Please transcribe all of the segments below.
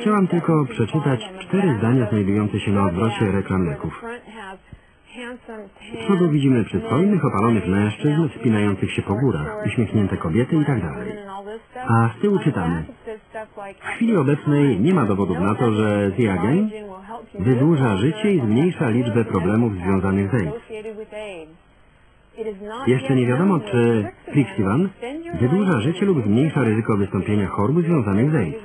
Chciałam tylko przeczytać cztery zdania znajdujące się na odwrocie reklam leków. Z przodu widzimy przystojnych, opalonych mężczyzn wspinających się po górach, uśmiechnięte kobiety i tak. A z tyłu czytamy. W chwili obecnej nie ma dowodów na to, że Ziagen wydłuża życie i zmniejsza liczbę problemów związanych z AIDS. Jeszcze nie wiadomo, czy Flixivan wydłuża życie lub zmniejsza ryzyko wystąpienia chorób związanych z AIDS.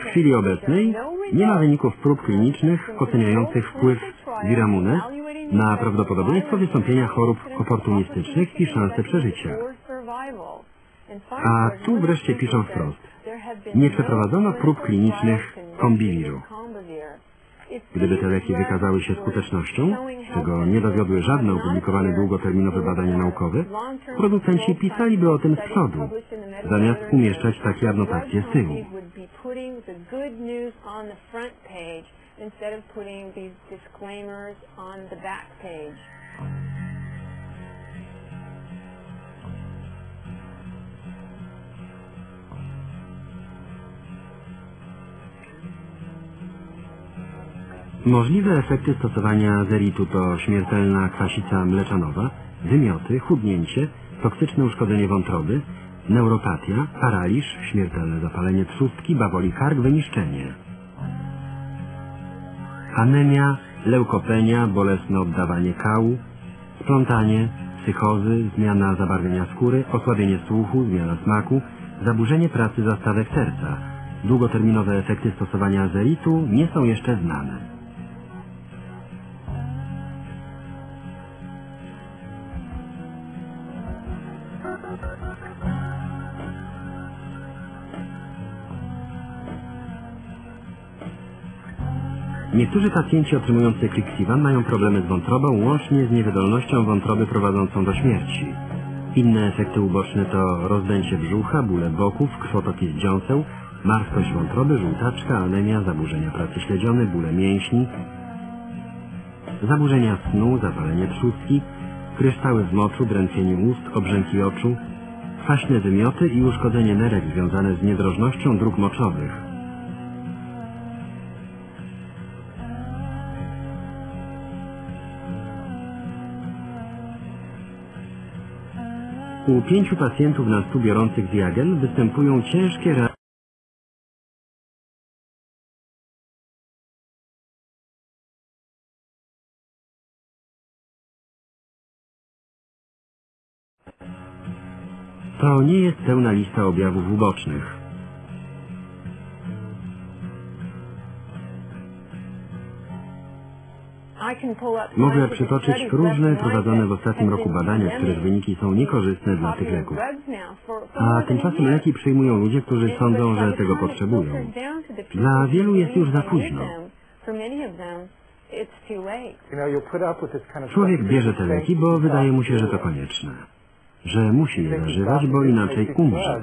W chwili obecnej nie ma wyników prób klinicznych oceniających wpływ Viramunes na prawdopodobieństwo wystąpienia chorób oportunistycznych i szanse przeżycia. A tu wreszcie piszą wprost. Nie przeprowadzono prób klinicznych kombiwiru. Gdyby te leki wykazały się skutecznością, czego nie dowiodły żadne opublikowane długoterminowe badania naukowe, producenci pisaliby o tym z przodu, zamiast umieszczać takie adnotacje z tyłu. instead of putting these disclaimers on the back page. Możliwe efekty stosowania zeritu to śmiertelna kwasica mleczanowa, wymioty, chudnięcie, toksyczne uszkodzenie wątroby, neuropatia, paraliż, śmiertelne zapalenie trzustki, bawoli kark, wyniszczenie. Anemia, leukopenia, bolesne oddawanie kału, splątanie, psychozy, zmiana zabarwienia skóry, osłabienie słuchu, zmiana smaku, zaburzenie pracy zastawek serca. Długoterminowe efekty stosowania azeritu nie są jeszcze znane. Niektórzy pacjenci otrzymujący Clixivan mają problemy z wątrobą, łącznie z niewydolnością wątroby prowadzącą do śmierci. Inne efekty uboczne to rozdęcie brzucha, bóle boków, krwotoki z dziąseł, marskość wątroby, żółtaczka, anemia, zaburzenia pracy śledziony, bóle mięśni, zaburzenia snu, zapalenie trzustki, kryształy w moczu, drętwienie ust, obrzęki oczu, kwaśne wymioty i uszkodzenie nerek związane z niedrożnością dróg moczowych. U pięciu pacjentów na stu biorących Diagel występują ciężkie reakcje To nie jest pełna lista objawów ubocznych. Mogę przytoczyć różne prowadzone w ostatnim roku badania, których wyniki są niekorzystne dla tych leków. A tymczasem leki przyjmują ludzie, którzy sądzą, że tego potrzebują. Dla wielu jest już za późno. Człowiek bierze te leki, bo wydaje mu się, że to konieczne. Że musi je zażywać, bo inaczej umrze.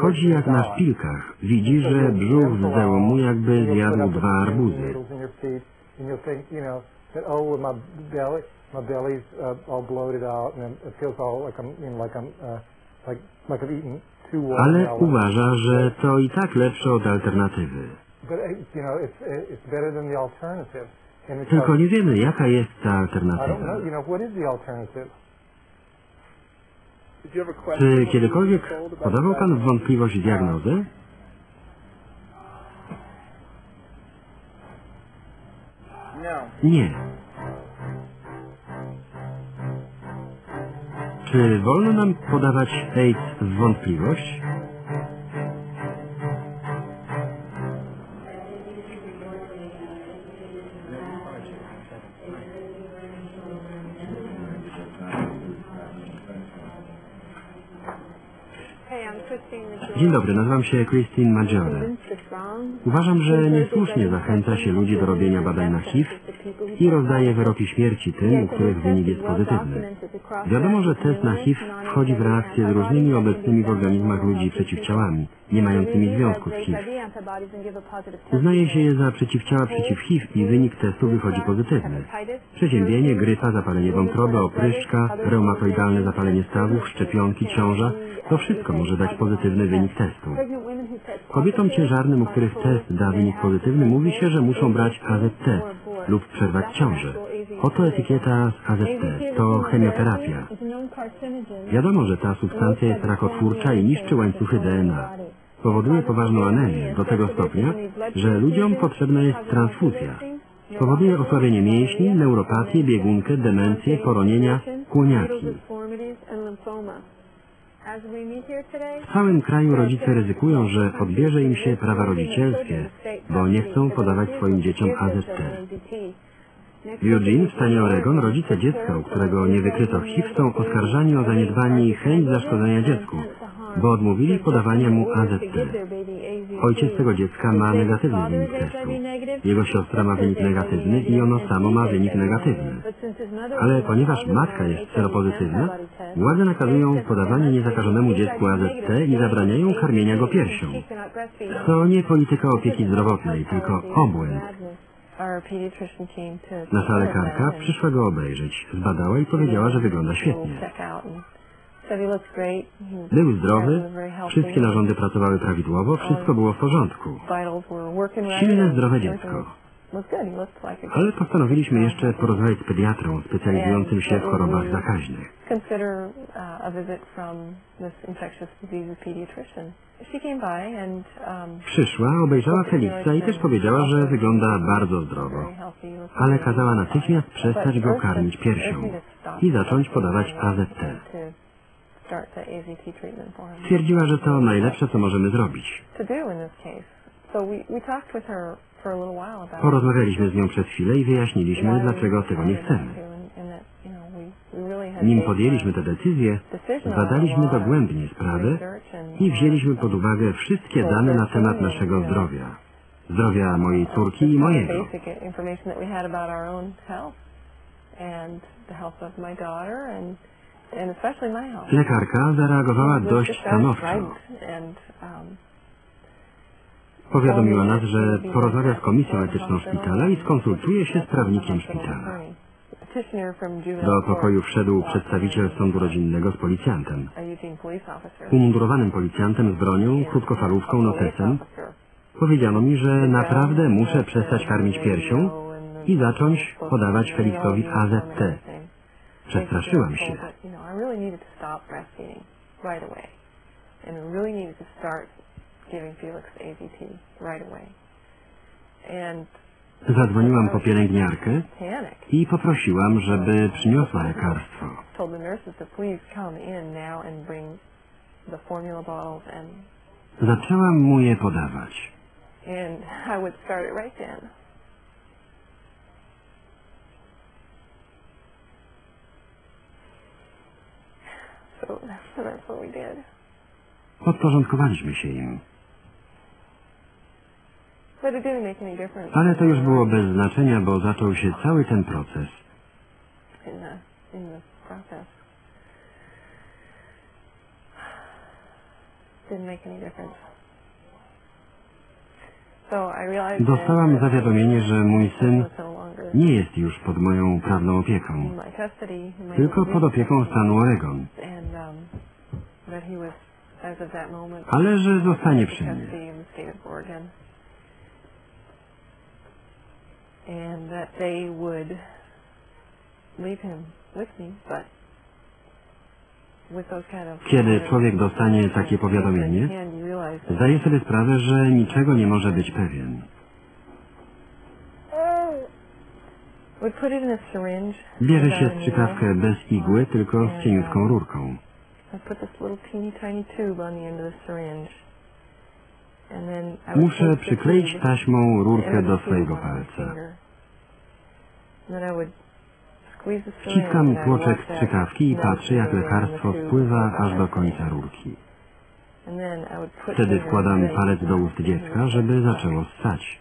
Chodzi jak na szpilkach. Widzi, że brzuch zdęło mu, jakby zjadł dwa arbuzy. Ale uważa, że to i tak lepsze od alternatywy. Tylko nie wiemy, jaka jest ta alternatywa. Czy kiedykolwiek podawał Pan w wątpliwość diagnozę? Nie. Czy wolno nam podawać AIDS w wątpliwość? Dzień dobry, nazywam się Christine Maggiore. Uważam, że niesłusznie zachęca się ludzi do robienia badań na HIV i rozdaje wyroki śmierci tym, u których wynik jest pozytywny. Wiadomo, że test na HIV wchodzi w reakcję z różnymi obecnymi w organizmach ludzi przeciwciałami, nie mającymi związku z HIV. Uznaje się je za przeciwciała przeciw HIV i wynik testu wychodzi pozytywny. Przeziębienie, grypa, zapalenie wątroby, opryszczka, reumatoidalne zapalenie stawów, szczepionki, ciąża To wszystko może dać pozytywny wynik testu. Kobietom ciężarnym, u których test da wynik pozytywny, mówi się, że muszą brać AZT lub przerwać ciążę. Oto etykieta z AZT. To chemioterapia. Wiadomo, że ta substancja jest rakotwórcza i niszczy łańcuchy DNA. Powoduje poważną anemię do tego stopnia, że ludziom potrzebna jest transfuzja. Powoduje osłabienie mięśni, neuropatię, biegunkę, demencję, poronienia, kłoniaki. W całym kraju rodzice ryzykują, że odbierze im się prawa rodzicielskie, bo nie chcą podawać swoim dzieciom AZT. W Eugene, w stanie Oregon, rodzice dziecka, u którego nie wykryto HIV, są oskarżani o zaniedbanie i chęć zaszkodzenia dziecku, bo odmówili podawania mu AZT. Ojciec tego dziecka ma negatywny wynik testu. Jego siostra ma wynik negatywny i ono samo ma wynik negatywny. Ale ponieważ matka jest seropozytywna, władze nakazują podawanie niezakażonemu dziecku AZT i zabraniają karmienia go piersią. To nie polityka opieki zdrowotnej, tylko obłęd. Nasza lekarka przyszła go obejrzeć, zbadała i powiedziała, że wygląda świetnie. Był zdrowy, wszystkie narządy pracowały prawidłowo, wszystko było w porządku. Silne, zdrowe dziecko. Ale postanowiliśmy jeszcze porozmawiać z pediatrą specjalizującym się w chorobach zakaźnych. uh, Przyszła, obejrzała Feliksa i też powiedziała, że wygląda bardzo zdrowo. Ale kazała natychmiast przestać go karmić piersią i zacząć podawać AZT. him. Stwierdziła, że to najlepsze, co możemy zrobić. Porozmawialiśmy z nią przez chwilę i wyjaśniliśmy, dlaczego tego nie chcemy. Nim podjęliśmy tę decyzję, of dogłębnie sprawę i wzięliśmy pod uwagę wszystkie dane na temat naszego zdrowia. Zdrowia mojej córki i mojego. Lekarka zareagowała dość stanowczo. Powiadomiła nas, że porozmawia z komisją etyczną szpitala i skonsultuje się z prawnikiem szpitala. Do pokoju wszedł przedstawiciel sądu rodzinnego z policjantem. Umundurowanym policjantem z bronią, krótkofalówką, notesem. Powiedziano mi, że naprawdę muszę przestać karmić piersią i zacząć podawać Feliksowi AZT. Przestraszyłam się. Zadzwoniłam po pielęgniarkę i poprosiłam, żeby przyniosła lekarstwo. and and Zaczęłam mu je podawać. and I would Ale to już było bez znaczenia, bo zaczął się cały ten proces. in the in the process. Didn't make any difference. So I realized Dostałam zawiadomienie, że mój syn no nie jest już pod moją prawną opieką, tylko pod opieką stanu Oregon, um, ale że zostanie przy mnie. custody in the state of Oregon, and that they would leave him with me, but Kiedy człowiek dostanie takie powiadomienie, zdaje sobie sprawę, że niczego nie może być pewien. syringe. Bierze się strzykawkę bez igły, tylko z cieniutką rurką. Muszę przykleić taśmą rurkę do swojego palca. finger. And then I would squeeze the syringe Wciskam tłoczek strzykawki i melt patrzę, jak sugar in the lekarstwo spływa aż do końca rurki. Wtedy wkładam palec do ust syringe dziecka, żeby zaczęło ssać.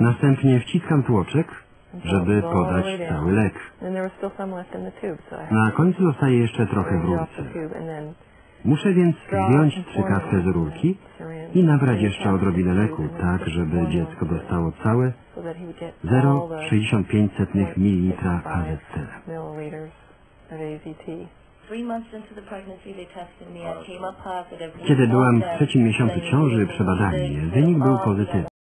Następnie wciskam tłoczek, żeby podać cały lek. Na końcu zostaje jeszcze trochę w rurce. Muszę więc zdjąć strzykawkę z rurki i nabrać jeszcze odrobinę leku, tak żeby dziecko dostało całe so that he would get all the 0,65 ml 0.65 AZT. milliliters of AZT. Kiedy byłam w trzecim miesiącu ciąży, przebadali mnie. Wynik był pozytywny.